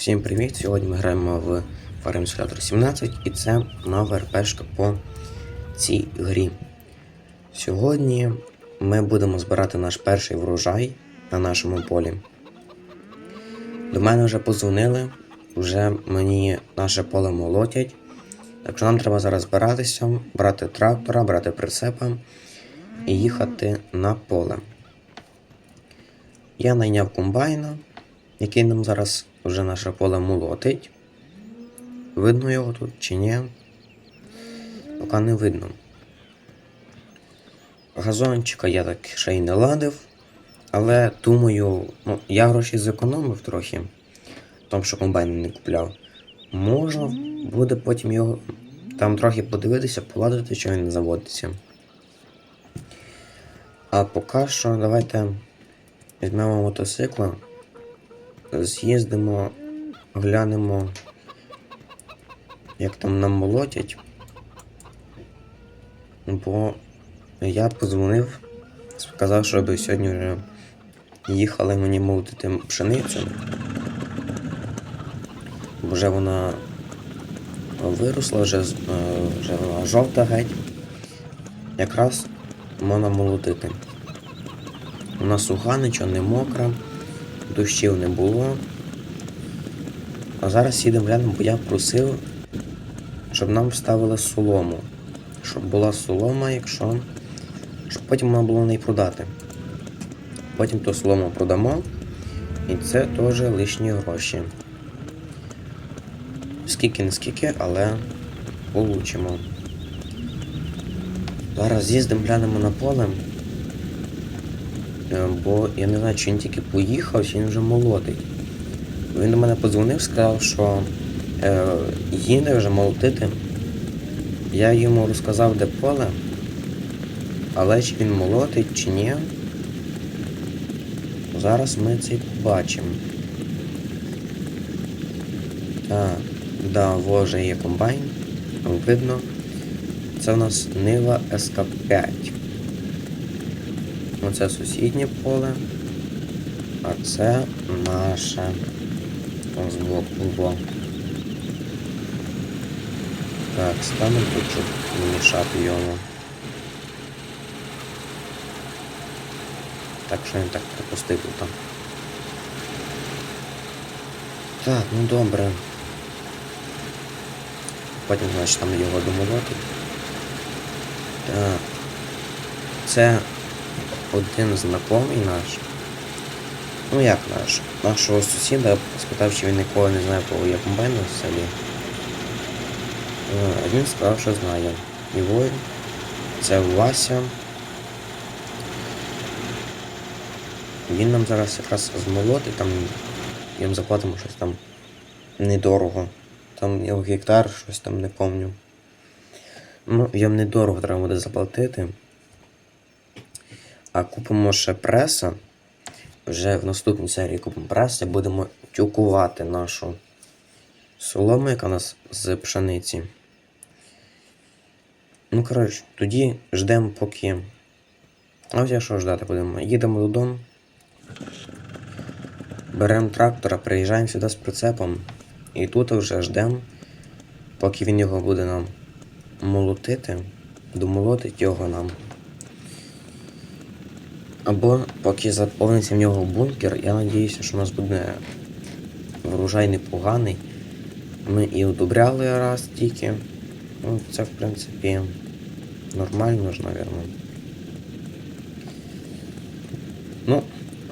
Всім привіт! Сьогодні ми граємо в Farm Simulator 17 і це нова РПшка по цій грі. Сьогодні ми будемо збирати наш перший врожай на нашому полі. До мене вже позвонили, вже мені наше поле молотять. Так що нам треба зараз збиратися, брати трактора, брати прицепа і їхати на поле. Я найняв комбайна, який нам зараз вже наше поле молотить. Видно його тут чи ні? Поки не видно. Газончика я так ще й не ладив, але думаю, ну, я гроші зекономив трохи, тому що комбайн не купляв. Можна буде потім його там трохи подивитися, поладити, що він заводиться. А поки що давайте візьмемо мотоцикла, з'їздимо, глянемо, як там нам молотять. Бо я подзвонив, сказав, щоб сьогодні вже їхали мені молотити пшеницю. Бо вже вона виросла, вже, е, вже вона жовта геть. Якраз можна молотити. Вона суха, нічого не мокра, дощів не було. А зараз їдемо глянемо, бо я просив, щоб нам вставили солому. Щоб була солома, якщо. Щоб потім можна було неї продати. Потім ту солому продамо. І це теж лишні гроші. Скільки не скільки, але получимо. Зараз з'їздимо, глянемо на поле. Е, Бо я не знаю, чи він тільки поїхав, чи він вже молотить. Він до мене подзвонив, сказав, що е, їде вже молотити. Я йому розказав, де поле, але чи він молотить, чи ні. Зараз ми це побачимо. Так, да, во вже є комбайн. Видно. Це у нас Нива СК5. Оце сусіднє поле. А це наше. Збоку було. Так, станемо тут, щоб не мішати йому. Так, що він так пропустив там? Так, ну добре. Потім, значить, там його домолоти. Так. Це один знайомий наш. Ну як наш? Нашого сусіда спитав, чи він ніколи не знає, кого є комбайн в селі. Е, Він сказав, що знає. Його це Вася. Він нам зараз якраз змолотить, там їм заплатимо щось там недорого. Там його гектар, щось там не помню. Ну, їм недорого треба буде заплатити. А купимо ще преса. Вже в наступній серії купимо прес і будемо тюкувати нашу солому, яка у нас з пшениці. Ну, коротше, тоді ждемо поки. А ось я що ждати будемо? Їдемо додому. Беремо трактора, приїжджаємо сюди з прицепом. І тут вже ждемо, поки він його буде нам молотити, домолотить його нам. Або поки заповниться в нього бункер, я надіюся, що у нас буде врожай непоганий. Ми і удобряли раз тільки. Ну, це в принципі нормально ж, напевно. Ну,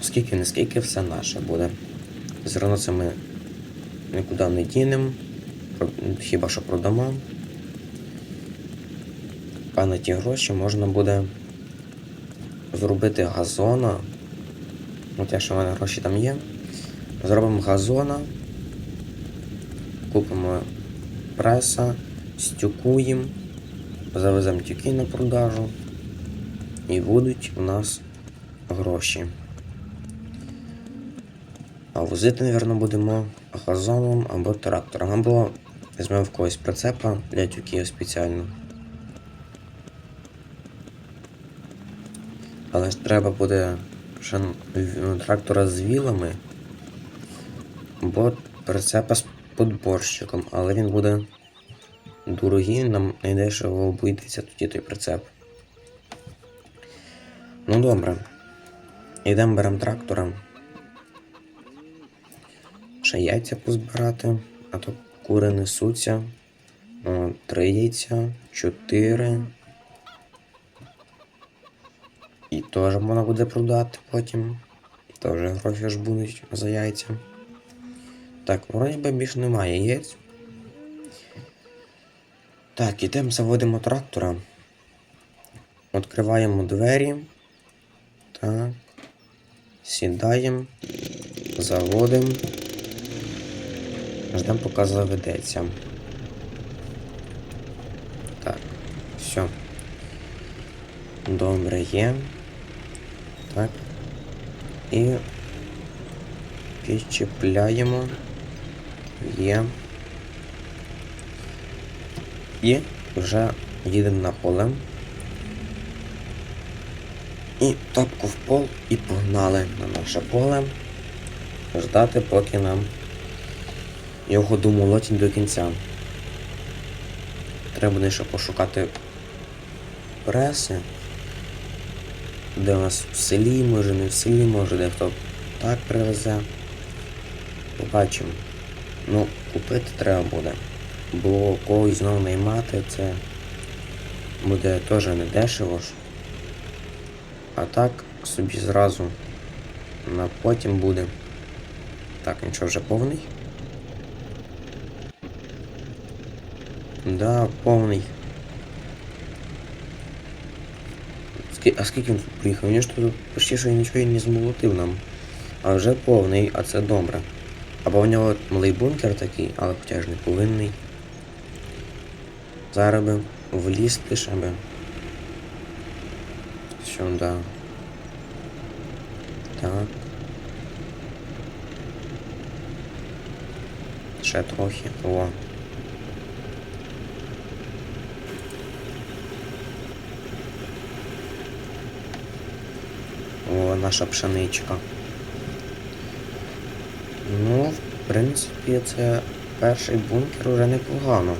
скільки не скільки, все наше буде. Одно це ми нікуди не дінемо, хіба що продамо. А на ті гроші можна буде зробити газона. От якщо в мене гроші там є. Зробимо газона, купимо преса, стюкуємо, завеземо тюки на продажу і будуть у нас гроші. А возити, мабуть, будемо газоном або трактором, або візьмемо в когось прицепа для тюків спеціально. Але ж треба буде ще ну, трактора з вілами, бо прицепа з подборщиком, але він буде дорогий, нам найдешево обійдеться тоді той прицеп. Ну добре. Йдемо беремо трактора. Ще яйця позбирати, а то кури несуться. Три яйця, чотири. І теж можна буде продати потім. Теж гроші ж будуть за яйця. Так, вроді би більше немає яєць. Так, ідемо заводимо трактора. Відкриваємо двері. Так. Сідаємо. Заводимо. Ждемо, поки заведеться. Так, все. Добре є. Так. І підчіпляємо. Є. І вже їдемо на поле. І тапку в пол і погнали на наше поле. Ждати, поки нам його домолотять до кінця. Треба буде ще пошукати преси. Де у нас в селі, може не в селі, може дехто так привезе. Побачимо. Ну, купити треба буде. Бо когось знову наймати це буде теж не дешево ж. А так собі зразу на потім буде. Так, нічого вже повний. Да, повний. А скільки він тут приїхав? Він ж тут почти що нічого і не змолотив нам. А вже повний, а це добре. Або в нього малий бункер такий, але хоча ж не повинний. Зараз би влізти ще би. Сюди. Так. Ще трохи. О. Наша пшеничка. Ну, в принципі, це перший бункер вже непогано.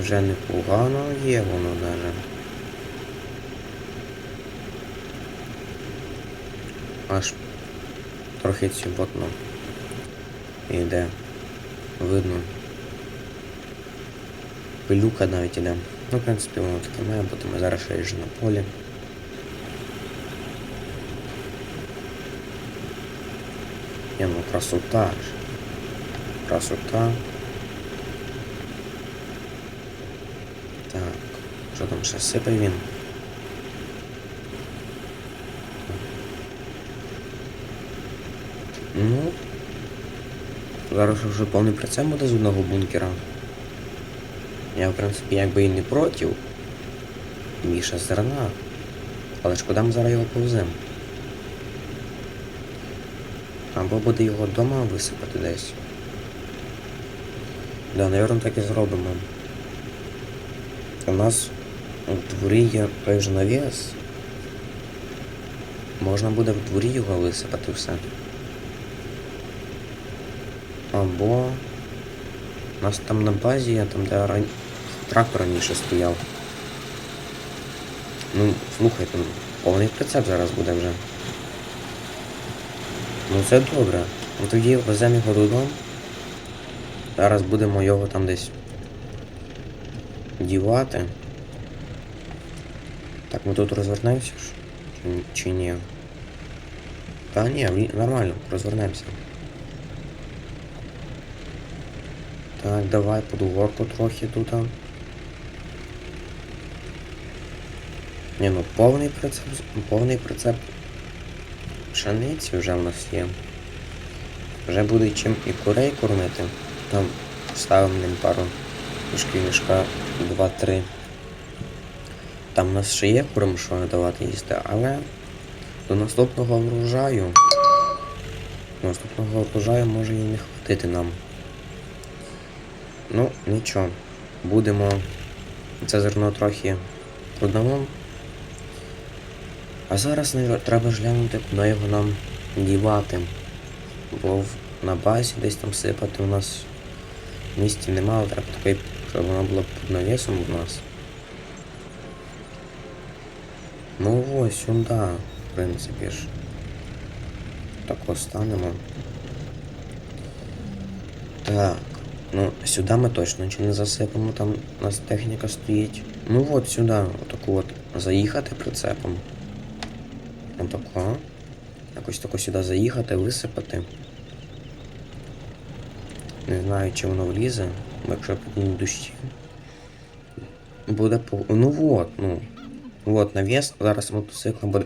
Вже непогано є воно даже. Аж трохи цюботно йде. Видно. Пилюка навіть іде. Ну, в принципі, воно таке має бути. Ми зараз ще ж на полі. Не, ну красота. Красота. Так, що там ще сипе він? Ну. Зараз вже повний прицеп буде з одного бункера. Я, в принципі, якби і не проти. Більше зерна. Але ж куди ми зараз його повземо? Або буде його вдома висипати десь. Да, напевно, так і зробимо. У нас у дворі є той же навіс. Можна буде в дворі його висипати все. Або у нас там на базі, є, там де ран... трактор раніше стояв. Ну, слухайте, повний прицеп зараз буде вже. Ну це добре. Ну тоді веземо його додому. Зараз будемо його там десь дівати. Так, ми тут розвернемося? Чи, чи ні? Та ні, нормально, розвернемося. Так, давай подугорку трохи тут. Ні, ну повний прицеп, повний прицеп пшениці вже в нас є. Вже буде чим і курей кормити. Там ставимо ним пару мішків мішка 2-3. Там у нас ще є курам що давати їсти, але до наступного врожаю. Наступного врожаю може і не хватити нам. Ну, нічого. Будемо це зерно трохи продамо. А зараз треба ж глянути, куди його нам дівати. Бо на базі десь там сипати у нас місця немає, треба такий, щоб воно було під навісом у нас. Ну ось сюди, в принципі ж. Так останемо. Так. Ну, сюди ми точно нічого не засипемо, там у нас техніка стоїть. Ну от сюди, отаку от заїхати прицепом. Отако. Якось тако сюди заїхати, висипати. Не знаю, чи воно влізе, бо якщо підуть дощі. Буде по. Ну от, ну. От, навіс, зараз мотоцикл буде.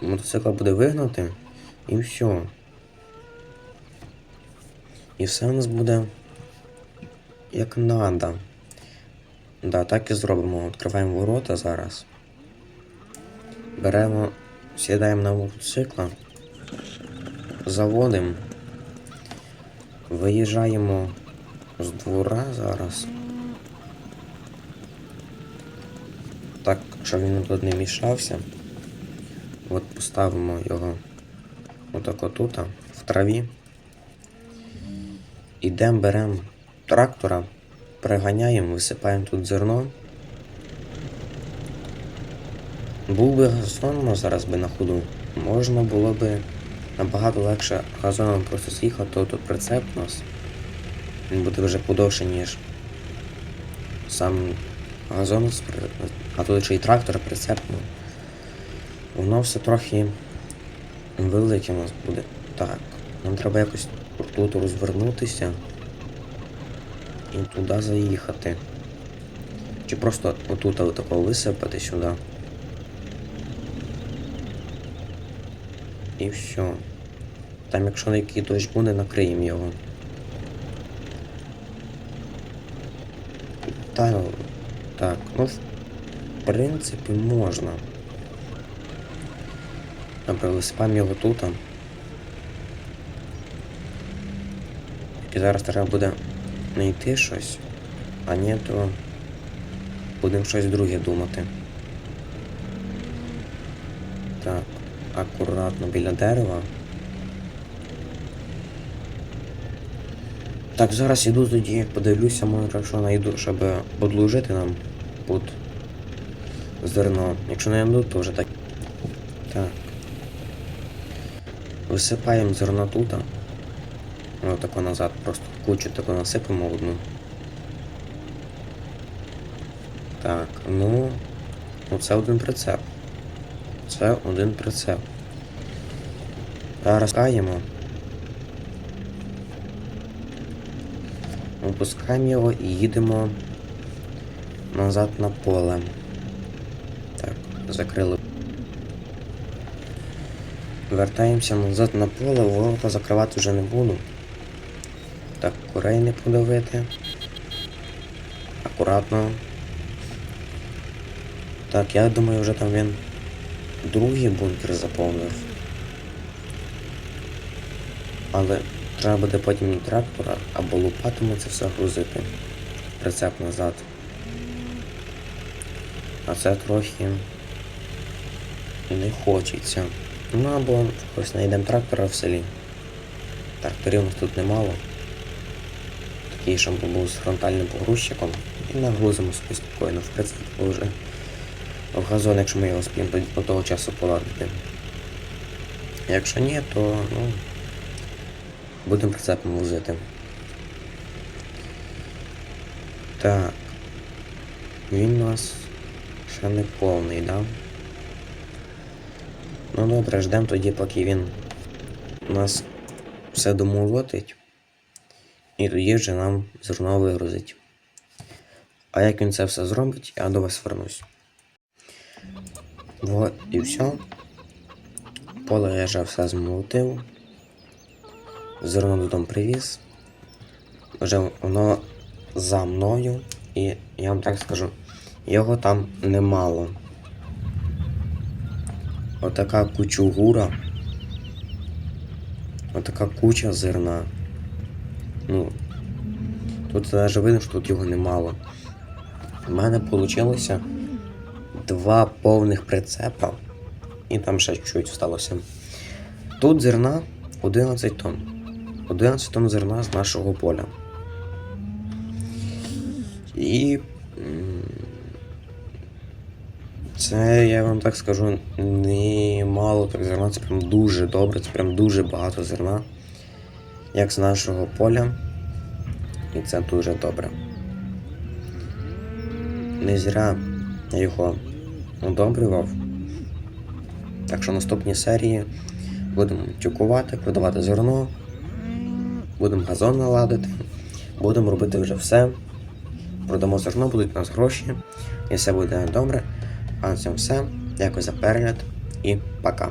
Мотоцикл буде вигнати. І все. І все у нас буде як надо. Да, так і зробимо. Відкриваємо ворота зараз. Беремо, сідаємо на мотоцикла, заводимо, виїжджаємо з двора зараз. Так, щоб він тут не мішався. От поставимо його отак отут, в траві. Ідемо, беремо трактора, приганяємо, висипаємо тут зерно. Був би газон зараз би на ходу, можна було би набагато легше газоном просто з'їхати, тут прицеп у нас. Він буде вже подовше, ніж сам газон, а тут ще й трактор прицеп. Ну. Воно все трохи велике у нас буде. Так, нам треба якось тут розвернутися і туди заїхати. Чи просто отут отако висипати сюди. І все. Там якщо на який дощ буде, накриємо його. Та, так, ну в принципі можна. Добре, висипаємо його тут. І зараз треба буде знайти щось, а ні, то будемо щось друге думати. Так, акуратно біля дерева. Так, зараз іду тоді, подивлюся, може, що знайду, щоб подлужити нам під зерно. Якщо не знайду, то вже так. Так. Висипаємо зерно тут. Ось тако назад, просто кучу таку насипемо одну. Так, ну. Ну це один прицеп. Це один прицеп. Зараз каємо. Опускаємо його і їдемо назад на поле. Так, закрили. Вертаємося назад на поле, ворота закривати вже не буду. Так, курей не подавити. Акуратно. Так, я думаю, вже там він другий бункер заповнив. Але треба буде потім трактора або лопатами це все грузити. Прицеп назад. А це трохи не хочеться. Ну або ось знайдемо трактора в селі. Тракторів нас тут немало. Такий, щоб був з фронтальним погрузчиком. І нагрузимо спокійно в прицеп вже. В газон, якщо ми його спіємо до, того часу поладити. Якщо ні, то ну, будемо прицепом возити. Так. Він у нас ще не повний, да? Ну добре, ждемо тоді, поки він у нас все домолотить. І тоді вже нам зерно вигрузить. А як він це все зробить, я до вас вернусь. Вот і все. Поле я вже все змолотив. Зерно додому привіз. Вже воно за мною. І я вам так скажу, його там немало. Отака кучугура. Отака куча зерна. Ну, тут навіть видно, що тут його немало. У мене вийшло два повних прицепа. І там ще чуть сталося. Тут зерна 11 тонн. 11 тонн зерна з нашого поля. І це, я вам так скажу, не мало так зерна, це прям дуже добре, це прям дуже багато зерна, як з нашого поля. І це дуже добре. Не зря його удобрював. Так що наступні серії будемо тюкувати, продавати зерно, будемо газон наладити, будемо робити вже все. Продамо зерно, будуть у нас гроші, і все буде добре. А на цьому все. Дякую за перегляд і пока.